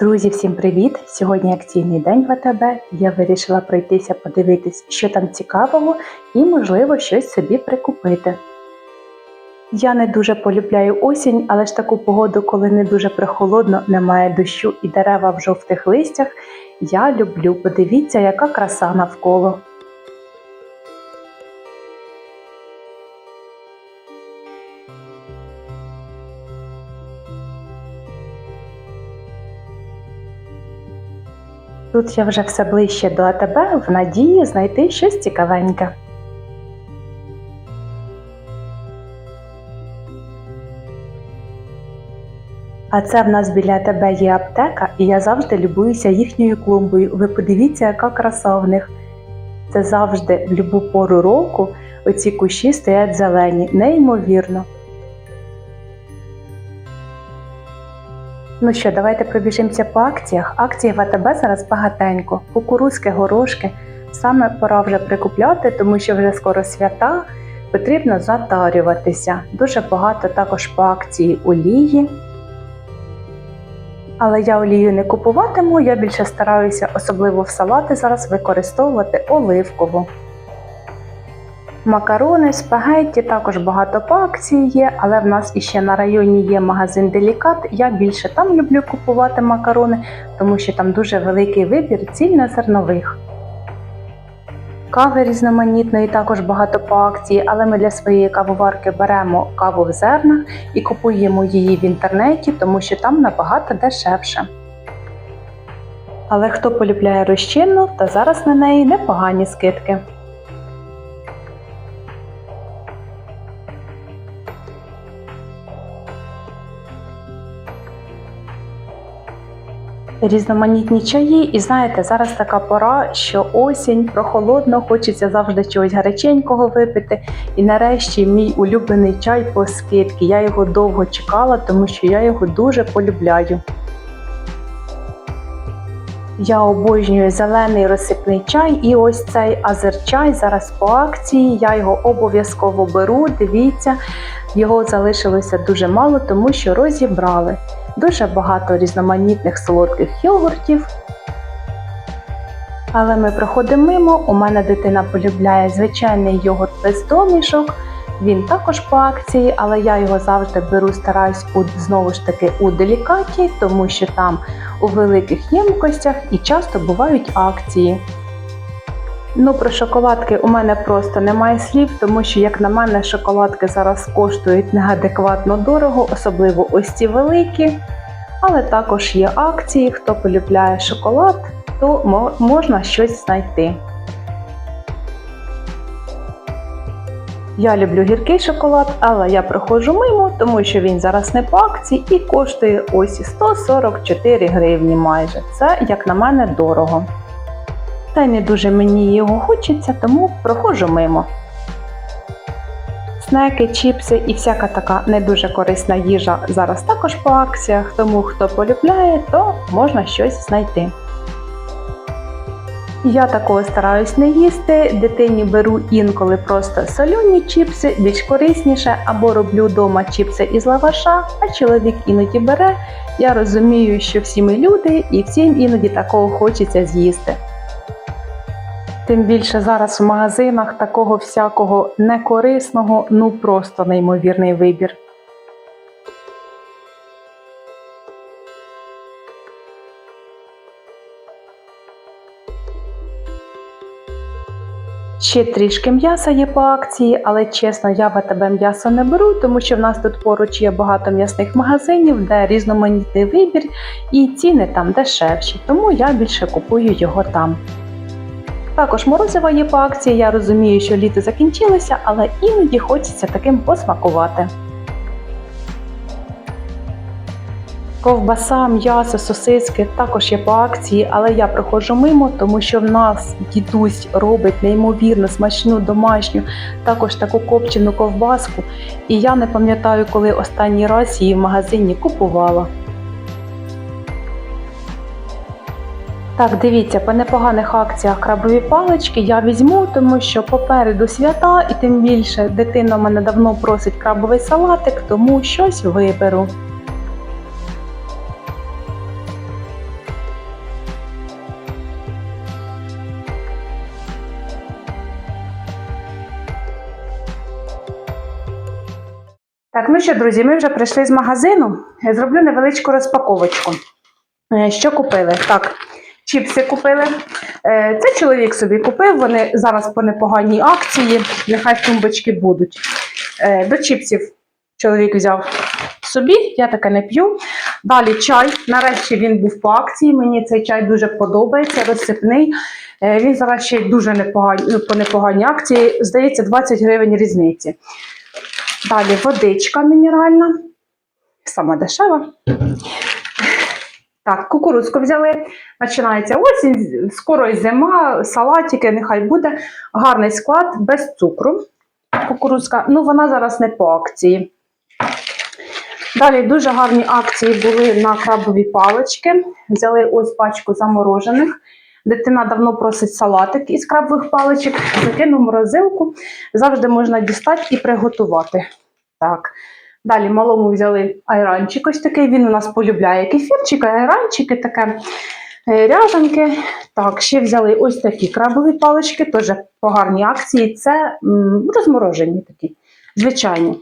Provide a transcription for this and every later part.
Друзі, всім привіт! Сьогодні акційний день в АТБ. Я вирішила пройтися подивитись, що там цікавого, і, можливо, щось собі прикупити. Я не дуже полюбляю осінь, але ж таку погоду, коли не дуже прохолодно, немає дощу і дерева в жовтих листях, я люблю. Подивіться, яка краса навколо. Тут я вже все ближче до АТБ в надії знайти щось цікавеньке. А це в нас біля тебе є аптека, і я завжди любуюся їхньою клумбою. Ви подивіться, яка краса в них. Це завжди в любу пору року оці кущі стоять зелені, неймовірно. Ну що, давайте пробіжимося по акціях. Акції в АТБ зараз багатенько. Кукурузки, горошки. Саме пора вже прикупляти, тому що вже скоро свята, потрібно затарюватися. Дуже багато також по акції олії. Але я олію не купуватиму, я більше стараюся, особливо в салати зараз використовувати оливкову. Макарони, спагетті, також багато по акції є, але в нас іще на районі є магазин Делікат. Я більше там люблю купувати макарони, тому що там дуже великий вибір цільнозернових. Кави різноманітної також багато по акції, але ми для своєї кавоварки беремо каву в зернах і купуємо її в інтернеті, тому що там набагато дешевше. Але хто полюбляє розчинну, то зараз на неї непогані скидки. Різноманітні чаї, і знаєте, зараз така пора, що осінь, прохолодно, хочеться завжди чогось гаряченького випити. І нарешті мій улюблений чай по скидки. Я його довго чекала, тому що я його дуже полюбляю. Я обожнюю зелений розсипний чай і ось цей азерчай зараз по акції. Я його обов'язково беру. Дивіться, його залишилося дуже мало, тому що розібрали. Дуже багато різноманітних солодких йогуртів. Але ми проходимо мимо. У мене дитина полюбляє звичайний йогурт без домішок. Він також по акції, але я його завжди беру, стараюсь у, знову ж таки у делікаті, тому що там у великих ємкостях і часто бувають акції. Ну, про шоколадки у мене просто немає слів, тому що, як на мене, шоколадки зараз коштують неадекватно дорого, особливо ось ці великі. Але також є акції, хто полюбляє шоколад, то можна щось знайти. Я люблю гіркий шоколад, але я проходжу мимо, тому що він зараз не по акції і коштує ось 144 гривні майже. Це, як на мене, дорого. Та й не дуже мені його хочеться, тому проходжу мимо. Снеки, чіпси і всяка така не дуже корисна їжа зараз також по акціях, тому хто полюбляє, то можна щось знайти. Я такого стараюсь не їсти, дитині беру інколи просто солюні чіпси, більш корисніше, або роблю вдома чіпси із лаваша, а чоловік іноді бере. Я розумію, що всі ми люди і всім іноді такого хочеться з'їсти. Тим більше зараз в магазинах такого всякого некорисного, ну просто неймовірний вибір. Ще трішки м'яса є по акції, але чесно, я в АТБ м'ясо не беру, тому що в нас тут поруч є багато м'ясних магазинів, де різноманітний вибір і ціни там дешевші, тому я більше купую його там. Також морозиво є по акції, я розумію, що літо закінчилося, але іноді хочеться таким посмакувати. Ковбаса, м'ясо, сосиски також є по акції, але я проходжу мимо, тому що в нас дідусь робить неймовірно смачну домашню, також таку копчену ковбаску. І я не пам'ятаю, коли останній раз її в магазині купувала. Так, дивіться, по непоганих акціях крабові палички я візьму, тому що попереду свята, і тим більше дитина мене давно просить крабовий салатик, тому щось виберу. Так, ну що, друзі, ми вже прийшли з магазину. Я зроблю невеличку розпаковочку. Е, що купили? Так чіпси купили. Е, Це чоловік собі купив, вони зараз по непоганій акції, нехай тумбочки будуть. Е, До чіпсів чоловік взяв собі, я таке не п'ю. Далі чай. Нарешті він був по акції. Мені цей чай дуже подобається, розсипний. Е, Він зараз ще дуже непогані, ну, по непоганій акції. Здається, 20 гривень різниці. Далі водичка мінеральна, сама дешева. Так, кукурудзку взяли. Починається осінь, скоро зима, салатики, нехай буде. Гарний склад, без цукру. Кукурудзка, ну вона зараз не по акції. Далі дуже гарні акції були на крабові палички. Взяли ось пачку заморожених. Дитина давно просить салатик із крабових паличок, закинув морозилку. Завжди можна дістати і приготувати. Так. Далі малому взяли айранчик ось такий. Він у нас полюбляє кефірчик, айранчики таке, е, ряжанки. Так, ще взяли ось такі крабові палички, теж по акції. Це м, розморожені такі, звичайні.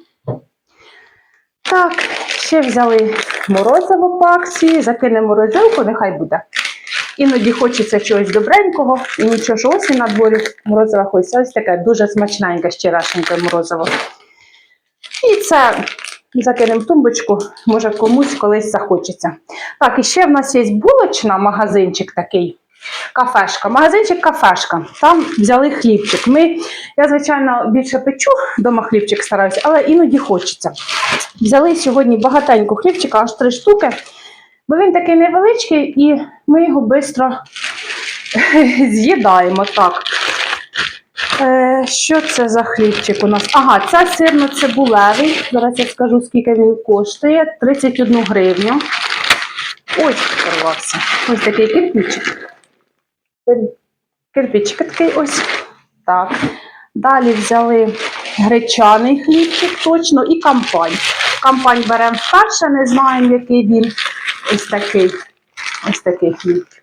Так, ще взяли морозиво по акції, закинемо морозилку, нехай буде. Іноді хочеться чогось добренького, і нічого ж осінь на дворі морозиво хочеться. Ось таке дуже смачненьке, щирашеньке морозиво. І це закинемо в тумбочку, може комусь колись захочеться. Так, і ще в нас є булочна, магазинчик такий. Кафешка, магазинчик кафешка. Там взяли хлібчик. Ми, я, звичайно, більше печу, вдома хлібчик стараюся, але іноді хочеться. Взяли сьогодні багатенько хлібчика, аж три штуки, бо він такий невеличкий, і ми його швидко з'їдаємо. Так. Е, що це за хлібчик у нас? Ага, це сирно-цибулевий. Зараз я скажу, скільки він коштує. 31 гривню. Ой, порвався. Ось такий кирпичик. Кир- Кирпичик такий ось. Так. Далі взяли гречаний хлібчик точно і кампань. Кампань беремо вперше, не знаємо, який він. Ось такий. Ось такий хлібчик.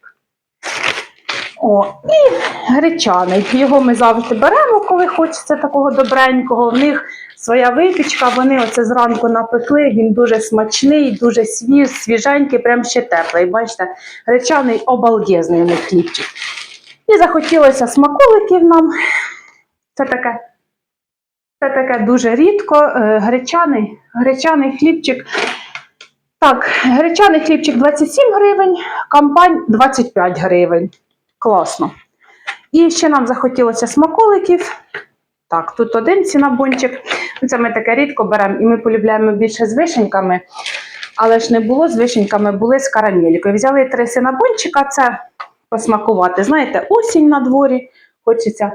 О, і гречаний. Його ми завжди беремо, коли хочеться такого добренького. В них своя випічка, вони оце зранку напекли, він дуже смачний, дуже свіж, свіженький, прям ще теплий. Бачите, гречаний обалдезний у них хлібчик. І захотілося смаколиків нам. Це таке, це таке дуже рідко. Е, Гречаний, гречаний хлібчик. Так, гречаний хлібчик 27 гривень, кампань 25 гривень. Класно. І ще нам захотілося смаколиків. Так, тут один цінабончик. Це ми таке рідко беремо і ми полюбляємо більше з вишеньками. Але ж не було з вишеньками, були з карамелькою. Взяли три синабончика, це посмакувати. Знаєте, осінь на дворі, хочеться,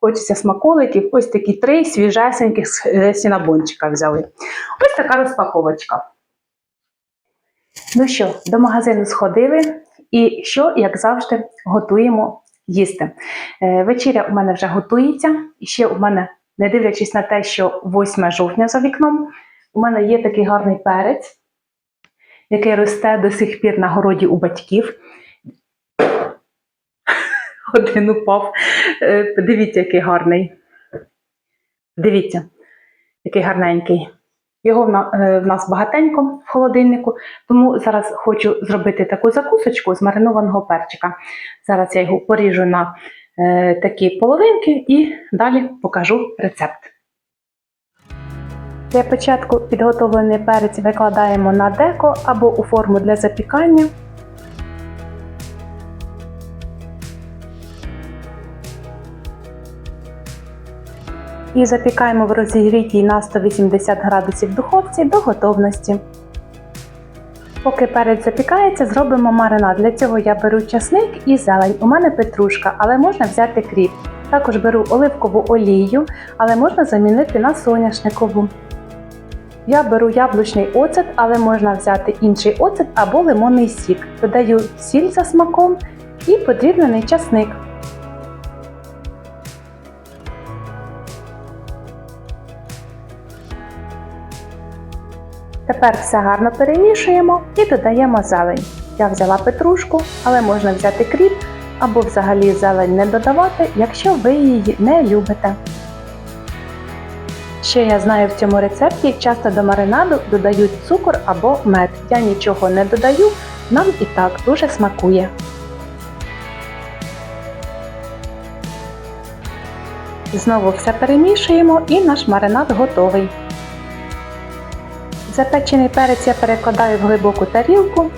хочеться смаколиків. Ось такі три свіжесеньких е, синабончика взяли. Ось така розпаковочка. Ну що, до магазину сходили. І що, як завжди, готуємо їсти. Е, вечеря у мене вже готується. І ще у мене, не дивлячись на те, що 8 жовтня за вікном, у мене є такий гарний перець, який росте до сих пір на городі у батьків. Один упав. Е, Подивіться, який гарний. Дивіться, який гарненький. Його е, в нас багатенько в холодильнику, тому зараз хочу зробити таку закусочку з маринованого перчика. Зараз я його поріжу на е, такі половинки і далі покажу рецепт. Для початку підготовлений перець викладаємо на деко або у форму для запікання. І запікаємо в розігрітій на 180 градусів духовці до готовності. Поки перець запікається, зробимо маринад. Для цього я беру часник і зелень. У мене петрушка, але можна взяти кріп. Також беру оливкову олію, але можна замінити на соняшникову. Я беру яблучний оцет, але можна взяти інший оцет або лимонний сік. Додаю сіль за смаком і подрібнений часник. Тепер все гарно перемішуємо і додаємо зелень. Я взяла петрушку, але можна взяти кріп або взагалі зелень не додавати, якщо ви її не любите. Ще я знаю в цьому рецепті часто до маринаду додають цукор або мед. Я нічого не додаю, нам і так дуже смакує. Знову все перемішуємо і наш маринад готовий. Запечений перець я перекладаю в глибоку тарілку.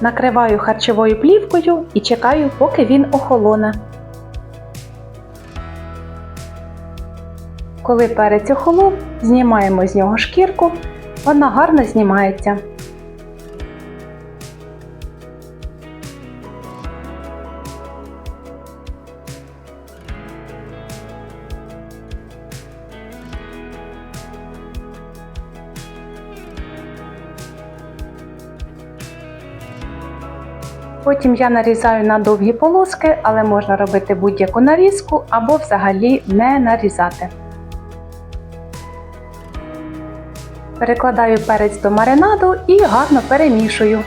Накриваю харчовою плівкою і чекаю, поки він охолоне. Коли перець охолов, знімаємо з нього шкірку, вона гарно знімається. Потім я нарізаю на довгі полоски, але можна робити будь-яку нарізку або взагалі не нарізати. Перекладаю перець до маринаду і гарно перемішую.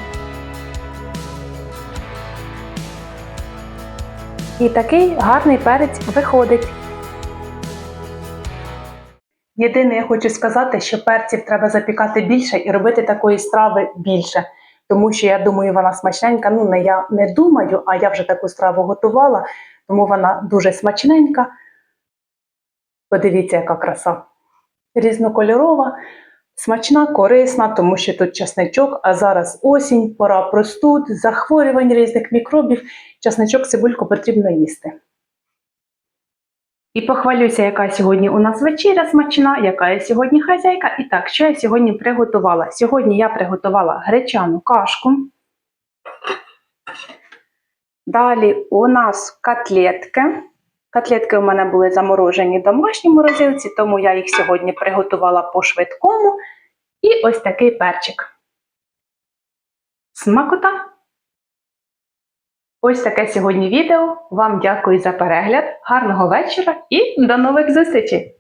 І такий гарний перець виходить. Єдине, я хочу сказати, що перців треба запікати більше і робити такої страви більше. Тому що я думаю, вона смачненька. Ну, не я не думаю, а я вже таку страву готувала, тому вона дуже смачненька. Подивіться, яка краса. Різнокольорова, смачна, корисна, тому що тут часничок, а зараз осінь, пора простуд, захворювань різних мікробів. Часничок, цибульку потрібно їсти. І похвалюся, яка сьогодні у нас вечеря смачна, яка я сьогодні хазяйка. І так, що я сьогодні приготувала? Сьогодні я приготувала гречану кашку. Далі у нас котлетки. Котлетки у мене були заморожені в домашній морозилці, тому я їх сьогодні приготувала по швидкому. І ось такий перчик. Смакота! Ось таке сьогодні відео. Вам дякую за перегляд, гарного вечора і до нових зустрічей!